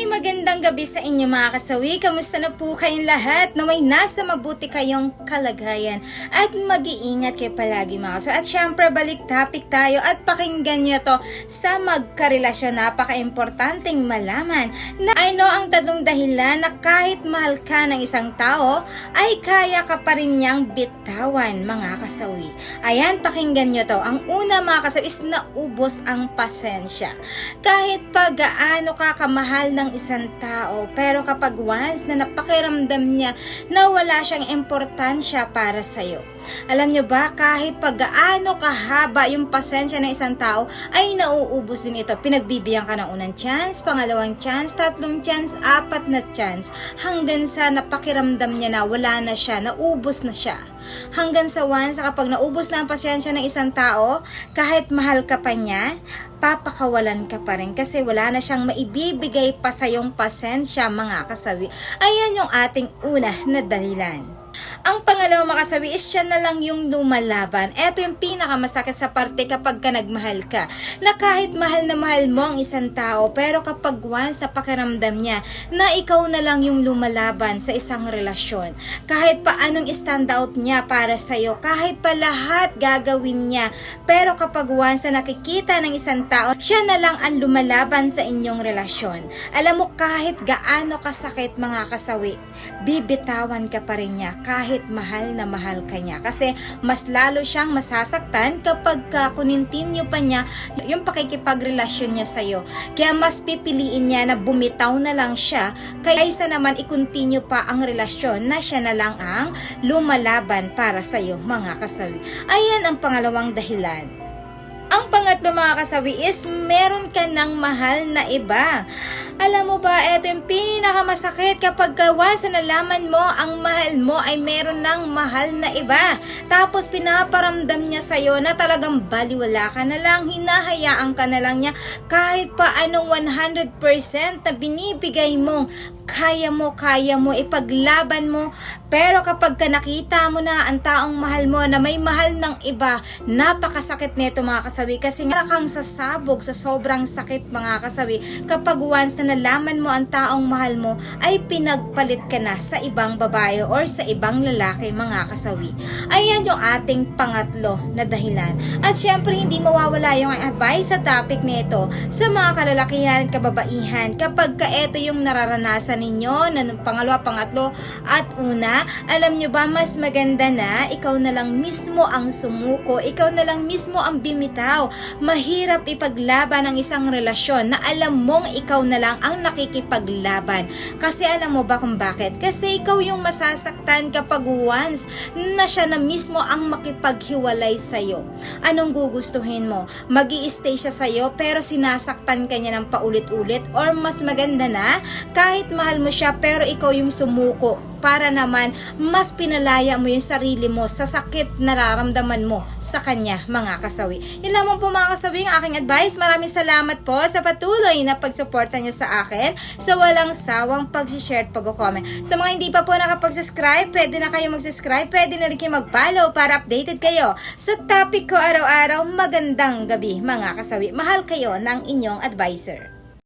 Ay magandang gabi sa inyo mga kasawi. Kamusta na po kayong lahat na may nasa mabuti kayong kalagayan at mag-iingat kayo palagi mga kasawi. At syempre balik topic tayo at pakinggan nyo to sa magkarelasyon. Napaka-importanting malaman na ano ang tatlong dahilan na kahit mahal ka ng isang tao ay kaya ka pa rin niyang bitawan mga kasawi. Ayan, pakinggan nyo to. Ang una mga kasawi is naubos ang pasensya. Kahit pa gaano ka kamahal ng isang tao, pero kapag once na napakiramdam niya na wala siyang importansya para sa'yo. Alam nyo ba, kahit pa gaano kahaba yung pasensya ng isang tao, ay nauubos din ito. Pinagbibigyan ka ng unang chance, pangalawang chance, tatlong chance, apat na chance, hanggang sa napakiramdam niya na wala na siya, naubos na siya. Hanggang sa once, kapag naubos na ang pasensya ng isang tao, kahit mahal ka pa niya, papakawalan ka pa rin kasi wala na siyang maibibigay pa sa yung pasensya mga kasawi. Ayan yung ating una na dahilan. Ang pangalawa makasabi is siya na lang yung lumalaban. Ito yung pinakamasakit sa parte kapag ka nagmahal ka. Na kahit mahal na mahal mo ang isang tao, pero kapag once na pakiramdam niya na ikaw na lang yung lumalaban sa isang relasyon. Kahit pa anong stand out niya para sa'yo, kahit pa lahat gagawin niya, pero kapag once na nakikita ng isang tao, siya na lang ang lumalaban sa inyong relasyon. Alam mo kahit gaano kasakit mga kasawi, bibitawan ka pa rin niya kahit mahal na mahal ka niya. Kasi mas lalo siyang masasaktan kapag ka kunintinyo pa niya yung pakikipagrelasyon niya sa'yo. Kaya mas pipiliin niya na bumitaw na lang siya kaysa naman i-continue pa ang relasyon na siya na lang ang lumalaban para sa'yo mga kasawi. Ayan ang pangalawang dahilan. Ang pangatlo mga kasawi is meron ka ng mahal na iba. Alam mo ba, ito yung pinakamasakit kapag ka once na nalaman mo ang mahal mo ay meron ng mahal na iba. Tapos pinaparamdam niya sa'yo na talagang baliwala ka na lang, hinahayaan ka na lang niya kahit pa anong 100% na binibigay mo kaya mo, kaya mo, ipaglaban mo. Pero kapag ka nakita mo na ang taong mahal mo na may mahal ng iba, napakasakit nito mga kasawi. Kasi nga kang sasabog sa sobrang sakit mga kasawi. Kapag once na nalaman mo ang taong mahal mo, ay pinagpalit ka na sa ibang babae or sa ibang lalaki mga kasawi. Ayan yung ating pangatlo na dahilan. At syempre hindi mawawala yung advice sa topic nito sa mga kalalakihan at kababaihan kapag ka ito yung nararanasan ninyo na pangalawa, pangatlo at una, alam nyo ba mas maganda na ikaw na lang mismo ang sumuko, ikaw na lang mismo ang bimitaw. Mahirap ipaglaban ang isang relasyon na alam mong ikaw na lang ang nakikipaglaban. Kasi alam mo ba kung bakit? Kasi ikaw yung masasaktan kapag once na siya na mismo ang makipaghiwalay sa'yo. Anong gugustuhin mo? mag stay siya sa'yo pero sinasaktan ka niya ng paulit-ulit or mas maganda na kahit mahal mo siya pero ikaw yung sumuko para naman mas pinalaya mo yung sarili mo sa sakit nararamdaman mo sa kanya mga kasawi. Yun lamang po mga kasawi ang aking advice. Maraming salamat po sa patuloy na pagsuporta niyo sa akin sa walang sawang pag-share at pag-comment. Sa mga hindi pa po nakapag-subscribe, pwede na kayo mag-subscribe, pwede na rin kayo mag-follow para updated kayo sa topic ko araw-araw. Magandang gabi mga kasawi. Mahal kayo ng inyong advisor.